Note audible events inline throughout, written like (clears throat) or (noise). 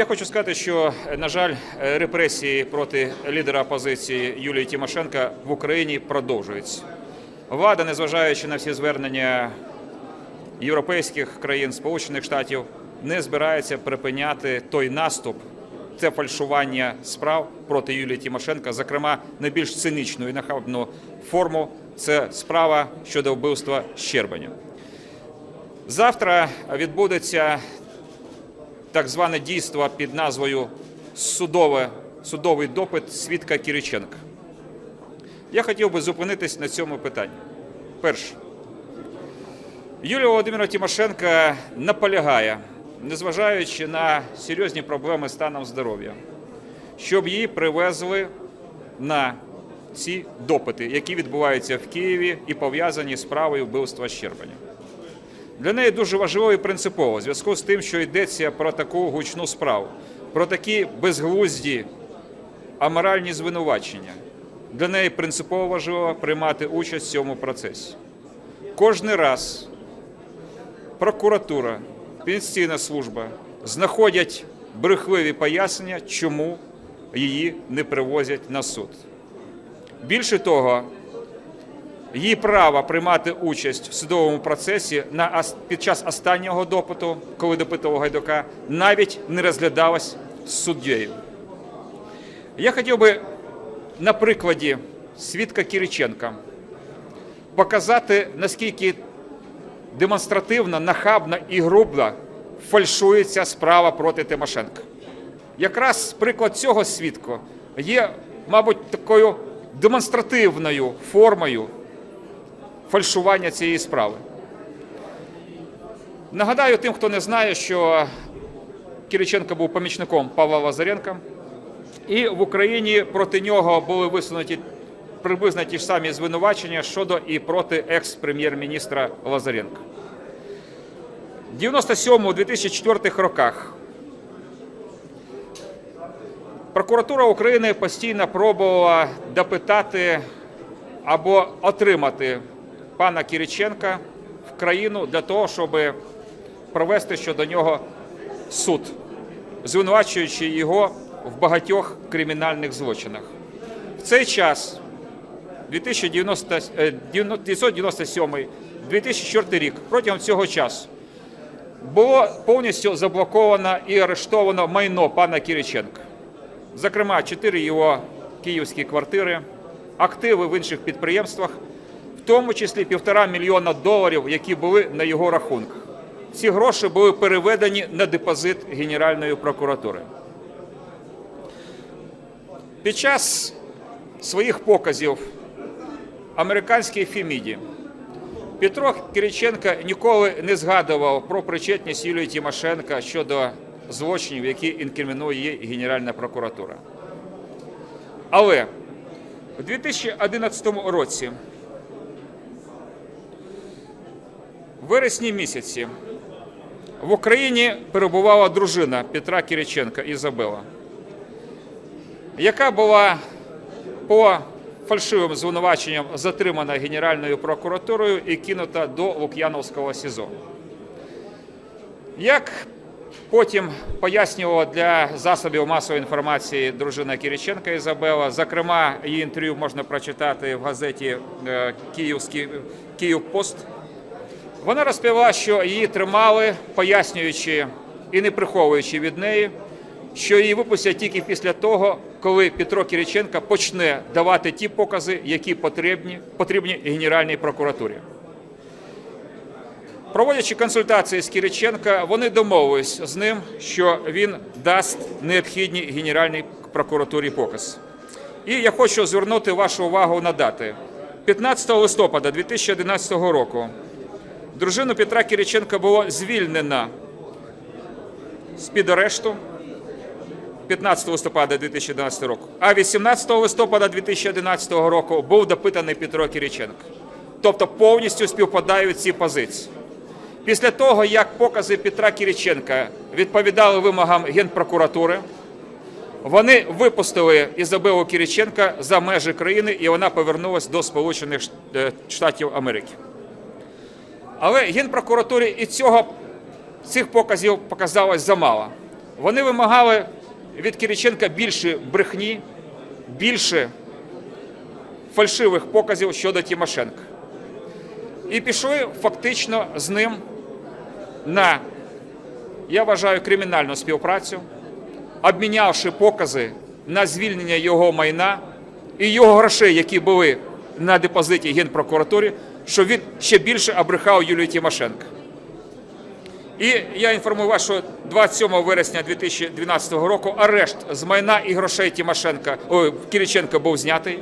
Я хочу сказати, що, на жаль, репресії проти лідера опозиції Юлії Тимошенка в Україні продовжуються. Влада, незважаючи на всі звернення європейських країн, Сполучених Штатів, не збирається припиняти той наступ, це фальшування справ проти Юлії Тимошенка, зокрема, найбільш цинічну і нахабну форму це справа щодо вбивства Щербаня. Завтра відбудеться так зване дійство під назвою судове, судовий допит свідка Кириченка. Я хотів би зупинитись на цьому питанні. Перше. Юлія Володимира Тимошенка наполягає, незважаючи на серйозні проблеми станом здоров'я, щоб її привезли на ці допити, які відбуваються в Києві і пов'язані з справою вбивства Щербаня. Для неї дуже важливо і принципово в зв'язку з тим, що йдеться про таку гучну справу, про такі безглузді аморальні звинувачення. Для неї принципово важливо приймати участь в цьому процесі. Кожний раз прокуратура, пенсійна служба знаходять брехливі пояснення, чому її не привозять на суд. Більше того, її право приймати участь в судовому процесі на під час останнього допиту, коли допитував Гайдука, навіть не розглядалось суддєю. Я хотів би на прикладі свідка Кириченка показати, наскільки демонстративно, нахабно і грубо фальшується справа проти Тимошенка. Якраз приклад цього свідку є, мабуть, такою демонстративною формою фальшування цієї справи. Нагадаю тим, хто не знає, що Кириченко був помічником Павла Лазаренка, і в Україні проти нього були висунуті приблизно ті ж самі звинувачення щодо і проти екс-прем'єр-міністра Лазаренка. В 97-2004 роках прокуратура України постійно пробувала допитати або отримати пана Кириченка в країну для того, щоб провести щодо нього суд, звинувачуючи його в багатьох кримінальних злочинах. В цей час, 1997-2004 рік, протягом цього часу, було повністю заблоковано і арештовано майно пана Кириченка. Зокрема, чотири його київські квартири, активи в інших підприємствах, в тому числі півтора мільйона доларів, які були на його рахунках. Ці гроші були переведені на депозит Генеральної прокуратури. Під час своїх показів американській Феміді Петро Кириченко ніколи не згадував про причетність Юлії Тимошенка щодо злочинів, які інкримінує її Генеральна прокуратура. Але у 2011 році, в вересні місяці, в Україні перебувала дружина Петра Кириченка Ізабела, яка була по фальшивим звинуваченням затримана Генеральною прокуратурою і кинута до Лук'яновського СІЗО. Як потім пояснювала для засобів масової інформації дружина Кириченка Ізабела, зокрема, її інтерв'ю можна прочитати в газеті е, «Київський Київпост», вона розповіла, що її тримали, пояснюючи і не приховуючи від неї, що її випустять тільки після того, коли Петро Кириченко почне давати ті покази, які потрібні, потрібні Генеральній прокуратурі. Проводячи консультації з Кириченка, вони домовились з ним, що він дасть необхідні Генеральній прокуратурі показ. І я хочу звернути вашу увагу на дати. 15 листопада 2011 року дружину Петра Кириченка було звільнено з-під арешту 15 листопада 2011 року, а 18 листопада 2011 року був допитаний Петро Кириченко. Тобто повністю співпадають ці позиції. Після того, як покази Петра Кириченка відповідали вимогам Генпрокуратури, вони випустили Ізабелу Кириченка за межі країни, і вона повернулася до Сполучених Штатів Америки. Але Генпрокуратурі і цього цих показів показалось замало. Вони вимагали від Кириченка більше брехні, більше фальшивих показів щодо Тимошенка. І пішли фактично з ним на, я вважаю, кримінальну співпрацю, обмінявши покази на звільнення його майна і його грошей, які були на депозиті Генпрокуратурі, що він ще більше обрехав Юлію Тимошенко. І я інформую вас, що 27 вересня 2012 року арешт з майна і грошей Тимошенка, ой, Кириченка був знятий.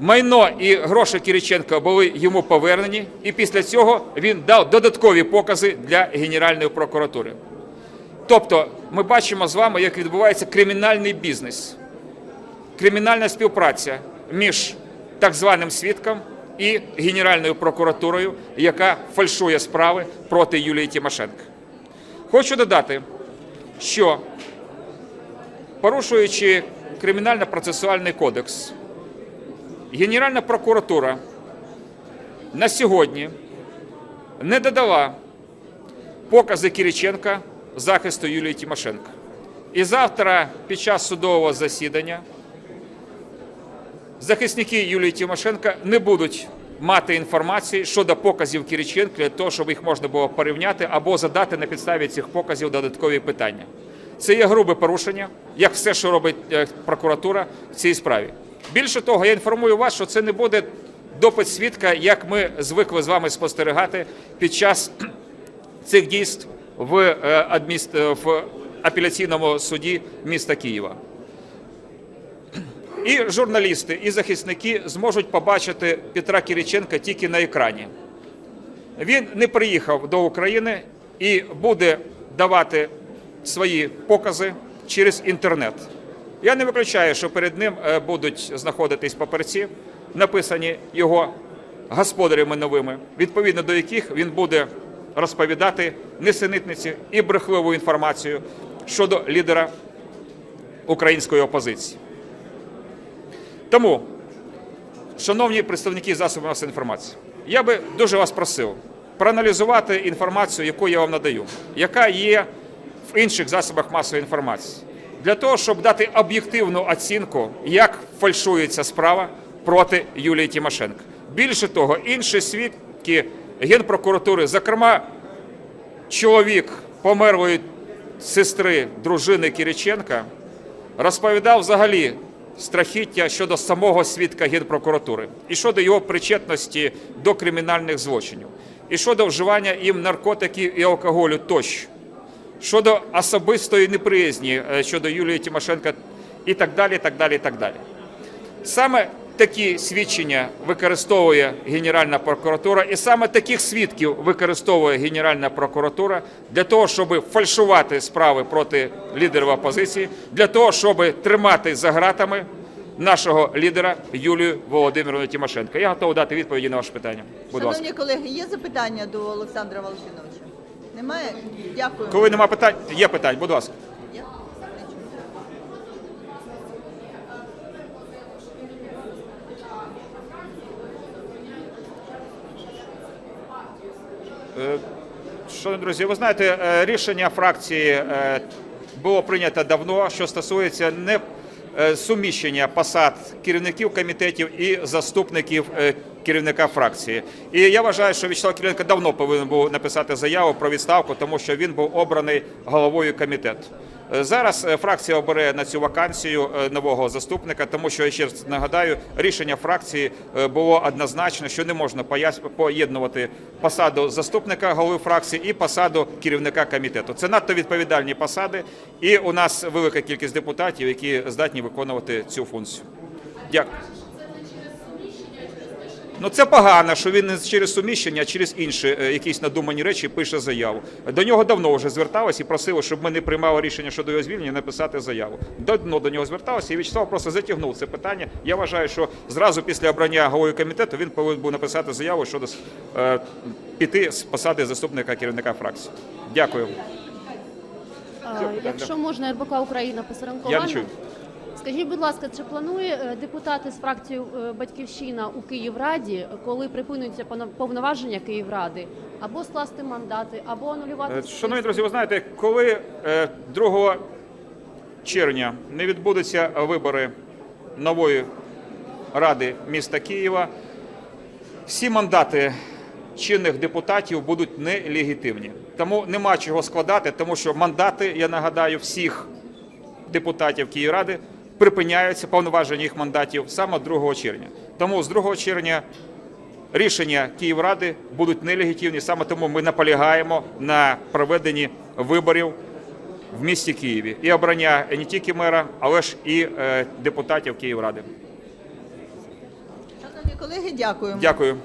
Майно і гроші Кириченка були йому повернені, і після цього він дав додаткові покази для Генеральної прокуратури. Тобто ми бачимо з вами, як відбувається кримінальний бізнес, кримінальна співпраця між так званим свідком і Генеральною прокуратурою, яка фальшує справи проти Юлії Тимошенко. Хочу додати, що порушуючи кримінально-процесуальний кодекс, Генеральна прокуратура на сьогодні не додала покази Кириченка захисту Юлії Тимошенко. І завтра під час судового засідання захисники Юлії Тимошенко не будуть мати інформації щодо показів Кириченка для того, щоб їх можна було порівняти або задати на підставі цих показів додаткові питання. Це є грубе порушення, як все, що робить е, прокуратура в цій справі. Більше того, я інформую вас, що це не буде допит свідка, як ми звикли з вами спостерігати під час (clears throat) цих дійств в, е, адміс- е, в апеляційному суді міста Києва. І журналісти, і захисники зможуть побачити Петра Кириченка тільки на екрані. Він не приїхав до України і буде давати свої покази через інтернет. Я не виключаю, що перед ним е, будуть знаходитись папірці, написані його господарями новими, відповідно до яких він буде розповідати несенітниці і брехливу інформацію щодо лідера української опозиції. Тому, шановні представники засобів масової інформації, я би дуже вас просив проаналізувати інформацію, яку я вам надаю, яка є в інших засобах масової інформації, для того, щоб дати об'єктивну оцінку, як фальшується справа проти Юлії Тимошенко. Більше того, інші свідки Генпрокуратури, зокрема, чоловік померлої сестри дружини Кириченка, розповідав взагалі страхіття щодо самого свідка Генпрокуратури і щодо його причетності до кримінальних злочинів, і щодо вживання їм наркотиків і алкоголю тощо, щодо особистої неприязні е, щодо Юлії Тимошенко і так далі. так далі, так далі. Саме такі свідчення використовує Генеральна прокуратура, і саме таких свідків використовує Генеральна прокуратура для того, щоб фальшувати справи проти лідерів опозиції, для того, щоб тримати за ґратами нашого лідера Юлію Володимировну Тимошенко. Я готовий дати відповіді на ваше питання. Будь ласка. Колеги, є запитання до Олександра Волошиновича? Немає? Дякую. Коли нема питань, є питань, будь ласка. Є? Шановні друзі, ви знаєте, е, рішення фракції е, було прийнято давно, що стосується не е, суміщення посад керівників комітетів і заступників е, керівника фракції. І я вважаю, що Вячеслав Кириленко давно повинен був написати заяву про відставку, тому що він був обраний головою комітету. Е, Зараз е, фракція обере на цю вакансію е, нового заступника, тому що я ще раз нагадаю, рішення фракції було однозначно, що не можна поєднувати посаду заступника голови фракції і посаду керівника комітету. Це надто відповідальні посади, і у нас велика кількість депутатів, які здатні виконувати цю функцію. Дякую. Ну це погано, що він не через суміщення, а через інші е, якісь надумані речі пише заяву. До нього давно вже зверталися і просили, щоб ми не приймали рішення щодо його звільнення, написати заяву. Давно до нього зверталися, і Вячеслав просто затягнув це питання. Я вважаю, що зразу після обрання голови комітету він повинен був написати заяву щодо е, піти з посади заступника керівника фракції. Дякую. Якщо можна, РБК Україна Писаренко Я не чую. Скажіть, будь ласка, чи планує е, депутати з фракції е, Батьківщина у Київраді, коли припинюються пано- повноваження Київради, або скласти мандати, або анулювати Е. Шановні друзі, ви знаєте, коли е, 2 червня не відбудуться вибори нової ради міста Києва, всі мандати чинних депутатів будуть нелегітимні. Тому нема чого складати, тому що мандати, я нагадаю, всіх депутатів Київради припиняються повноваження їх мандатів саме 2 червня. Тому з 2 червня рішення Київради будуть нелегітимні. Саме тому ми наполягаємо на проведенні виборів в місті Києві і обрання не тільки мера, але ж і е, депутатів Київради. Шановні колеги, дякую. Дякую.